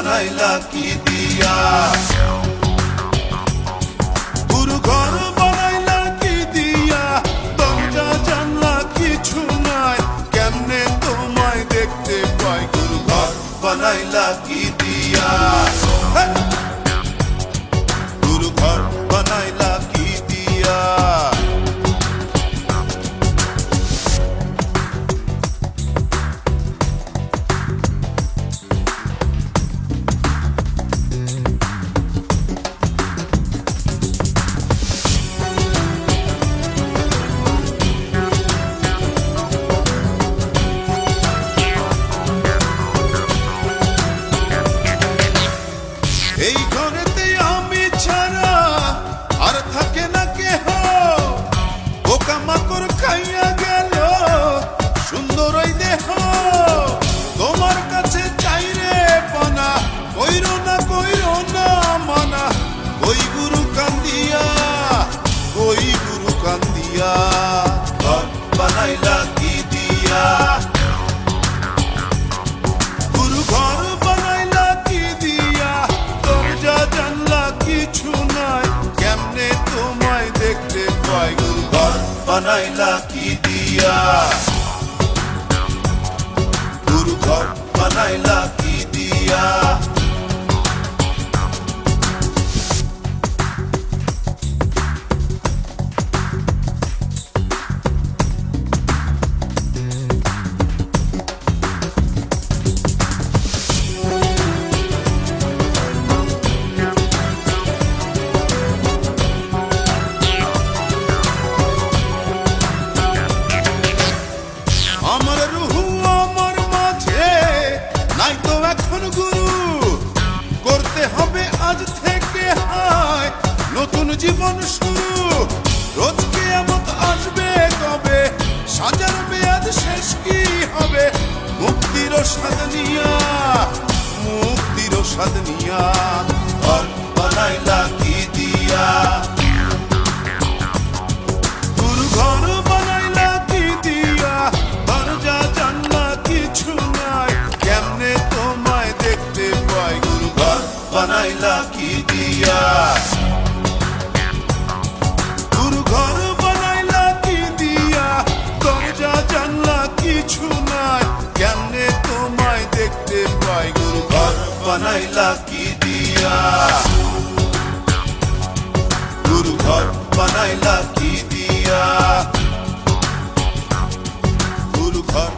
বানাইলা কি খাইয়া গেল। সুন্দর ওই দেহ, তোমার কাছে চাই রে পানা। কইরো না, কইর না মানা। ওই গুরু কান্দিয়া, ওই গুরু কান্দিয়া। বানাইলা কি দিয়া? বানাইলা কি দিয়া? গুরু বানাইলা কি জীবন শুরু। রোজ কেয়ামত আসবে কবে? সাজার মেয়াদ শেষ কি হবে? মুক্তির স্বাদ নিয়া, মুক্তির স্বাদ নিয়া, ঘর বানাইলা কি দিয়া? বানাইলা কি দিয়া? ঘর বানাইলা কি দিয়া? ঘর